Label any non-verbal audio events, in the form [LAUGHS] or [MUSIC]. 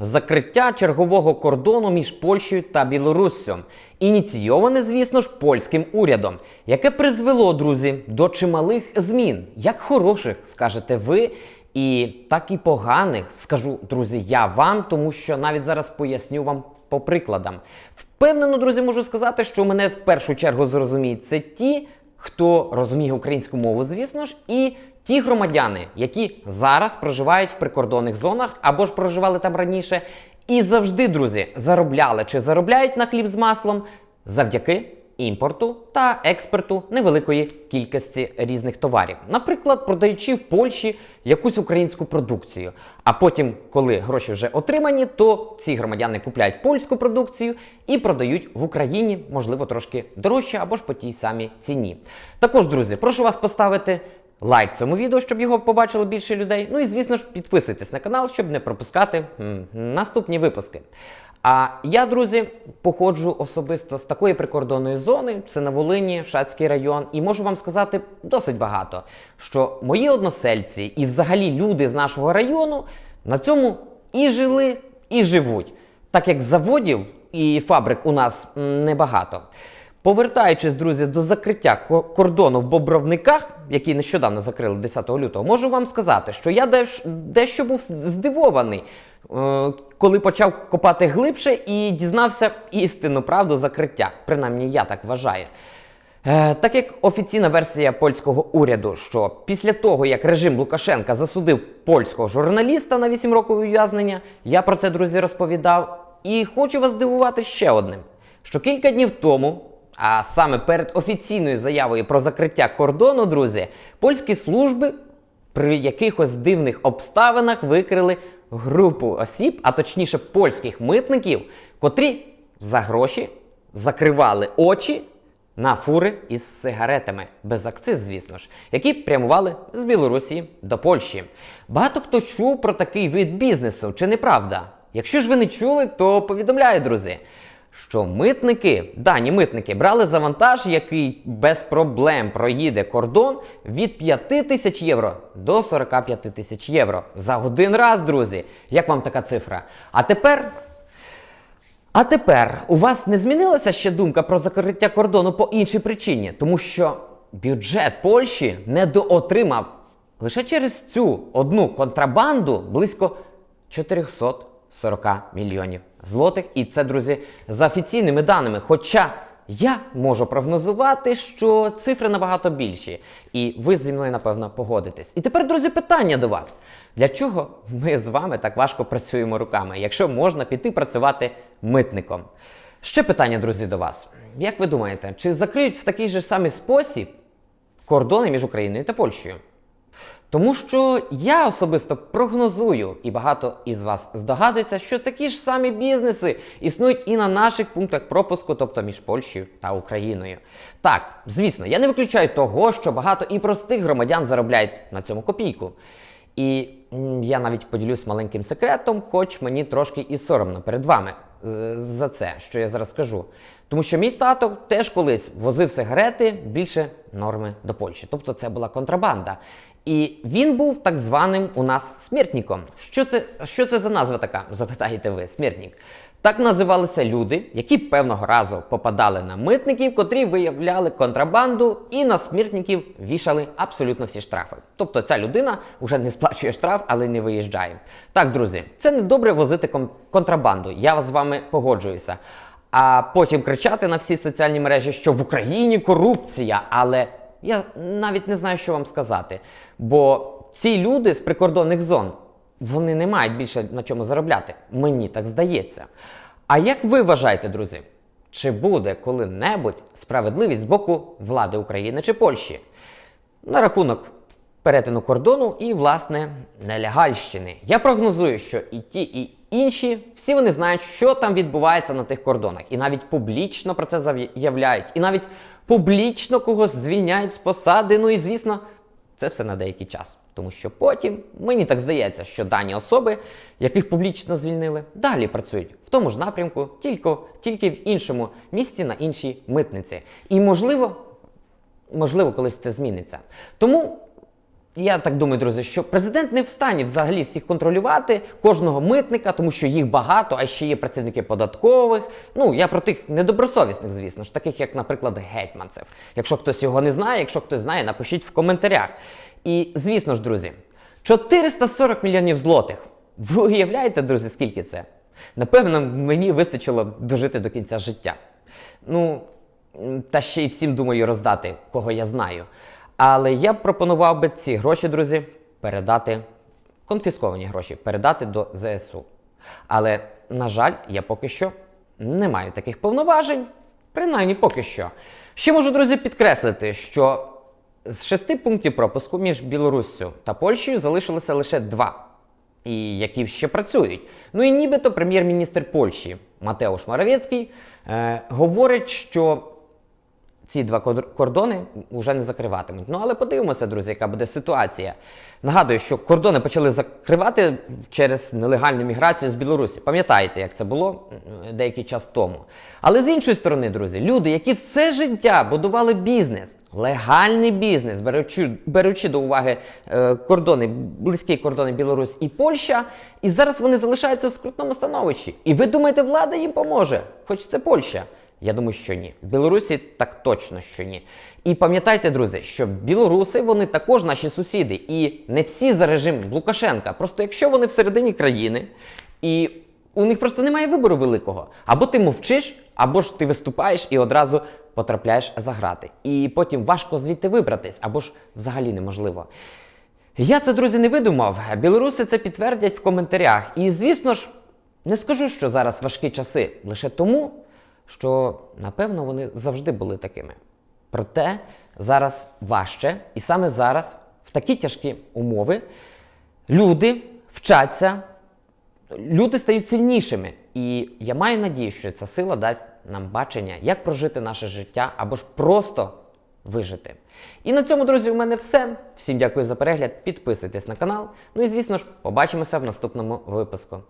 Закриття чергового кордону між Польщею та Білоруссю, ініційоване, звісно ж, польським урядом, яке призвело, друзі, до чималих змін, як хороших, скажете ви, і так і поганих, скажу, друзі, я вам, тому що навіть зараз поясню вам по прикладам. Впевнено, друзі, можу сказати, що мене в першу чергу зрозуміють це ті, хто розуміє українську мову, звісно ж, і ті громадяни, які зараз проживають в прикордонних зонах або ж проживали там раніше, і завжди, друзі, заробляли чи заробляють на хліб з маслом завдяки імпорту та експорту невеликої кількості різних товарів. Наприклад, продаючи в Польщі якусь українську продукцію. А потім, коли гроші вже отримані, то ці громадяни купляють польську продукцію і продають в Україні, можливо, трошки дорожче або ж по тій самій ціні. Також, друзі, прошу вас поставити лайк цьому відео, щоб його побачило більше людей. Ну і звісно ж, підписуйтесь на канал, щоб не пропускати наступні випуски. А я, друзі, походжу особисто з такої прикордонної зони, це на Волині, Шацький район, і можу вам сказати досить багато, що мої односельці і взагалі люди з нашого району на цьому і жили, і живуть, так як заводів і фабрик у нас небагато. Повертаючись, друзі, до закриття кордону в Бобровниках, який нещодавно закрили 10 лютого, можу вам сказати, що я дещо був здивований, е, коли почав копати глибше і дізнався істинну правду закриття. Принаймні, я так вважаю. Е, так як офіційна версія польського уряду, що після того, як режим Лукашенка засудив польського журналіста на 8 років ув'язнення, я про це, друзі, розповідав. І хочу вас здивувати ще одним: що кілька днів тому, а саме перед офіційною заявою про закриття кордону, друзі, польські служби при якихось дивних обставинах викрили групу осіб, а точніше польських митників, котрі за гроші закривали очі на фури із сигаретами, без акциз, звісно ж, які прямували з Білорусі до Польщі. Багато хто чув про такий вид бізнесу, чи не правда? Якщо ж ви не чули, то повідомляю, друзі, що митники, дані митники, брали за вантаж, який без проблем проїде кордон від 5 тисяч євро до 45 тисяч євро за один раз, друзі. Як вам така цифра? А тепер а тепер у вас не змінилася ще думка про закриття кордону по іншій причині, тому що бюджет Польщі недоотримав лише через цю одну контрабанду близько 440 мільйонів злотих. І це, друзі, за офіційними даними. Хоча я можу прогнозувати, що цифри набагато більші. І ви зі мною, напевно, погодитесь. І тепер, друзі, питання до вас. Для чого ми з вами так важко працюємо руками, якщо можна піти працювати митником? Ще питання, друзі, до вас. Як ви думаєте, чи закриють в такий же самий спосіб кордони між Україною та Польщею? Тому що я особисто прогнозую, і багато із вас здогадується, що такі ж самі бізнеси існують і на наших пунктах пропуску, тобто між Польщею та Україною. Так, звісно, я не виключаю того, що багато і простих громадян заробляють на цьому копійку. І я навіть поділюсь маленьким секретом, хоч мені трошки і соромно перед вами е, за це, що я зараз скажу. Тому що мій тато теж колись возив сигарети більше норми до Польщі. Тобто це була контрабанда. І він був так званим у нас смертником. Що це, що це за назва така? [LAUGHS] Запитаєте ви, смертник. Так називалися люди, які певного разу попадали на митників, котрі виявляли контрабанду, і на смертників вішали абсолютно всі штрафи. Тобто ця людина вже не сплачує штраф, але не виїжджає. Так, друзі, це не добре возити контрабанду. Я з вами погоджуюся. А потім кричати на всі соціальні мережі, що в Україні корупція, але я навіть не знаю, що вам сказати. Бо ці люди з прикордонних зон вони не мають більше на чому заробляти. Мені так здається. А як ви вважаєте, друзі? Чи буде коли-небудь справедливість з боку влади України чи Польщі? На рахунок перетину кордону і, власне, нелегальщини. Я прогнозую, що і ті, і інші, всі вони знають, що там відбувається на тих кордонах, і навіть публічно про це заявляють, і навіть публічно когось звільняють з посади. Ну і звісно, це все на деякий час. Тому що потім мені так здається, що дані особи, яких публічно звільнили, далі працюють в тому ж напрямку, тільки, тільки в іншому місці на іншій митниці. І можливо, можливо, колись це зміниться. Тому Я так думаю, друзі, що президент не в стані взагалі всіх контролювати, кожного митника, тому що їх багато, а ще є працівники податкових. Ну, я про тих недобросовісних, звісно ж, таких як, наприклад, гетьманцев. Якщо хтось його не знає, якщо хтось знає, напишіть в коментарях. І звісно ж, друзі, 440 мільйонів злотих. Ви уявляєте, друзі, скільки це? Напевно, мені вистачило дожити до кінця життя. Ну, та ще й всім думаю роздати, кого я знаю. Але я б пропонував би ці гроші, друзі, передати, конфісковані гроші, передати до ЗСУ. Але, на жаль, я поки що не маю таких повноважень, принаймні поки що. Ще можу, друзі, підкреслити, що з шести пунктів пропуску між Білоруссю та Польщею залишилося лише два і які ще працюють. Ну і нібито прем'єр-міністр Польщі Матеуш Моравецький е, говорить, що ці два кор- кордони вже не закриватимуть. Ну але подивимося, друзі, яка буде ситуація. Нагадую, що кордони почали закривати через нелегальну міграцію з Білорусі. Пам'ятаєте, як це було деякий час тому. Але з іншої сторони, друзі, люди, які все життя будували бізнес, легальний бізнес, беручи, беручи до уваги е, кордони, близькі кордони Білорусь і Польща, і зараз вони залишаються в скрутному становищі. І ви думаєте, влада їм поможе, хоч це Польща. Я думаю, що ні. В Білорусі так точно, що ні. І пам'ятайте, друзі, що білоруси вони також наші сусіди, і не всі за режим Лукашенка. Просто якщо вони всередині країни, і у них просто немає вибору великого. Або ти мовчиш, або ж ти виступаєш і одразу потрапляєш за грати. І потім важко звідти вибратись, або ж взагалі неможливо. Я це, друзі, не видумав. Білоруси це підтвердять в коментарях. І, звісно ж, не скажу, що зараз важкі часи лише тому, що напевно вони завжди були такими. Проте зараз важче, і саме зараз, в такі тяжкі умови, люди вчаться, люди стають сильнішими. І я маю надію, що ця сила дасть нам бачення, як прожити наше життя або ж просто вижити. І на цьому, друзі, у мене все. Всім дякую за перегляд. Підписуйтесь на канал. Ну і звісно ж, побачимося в наступному випуску.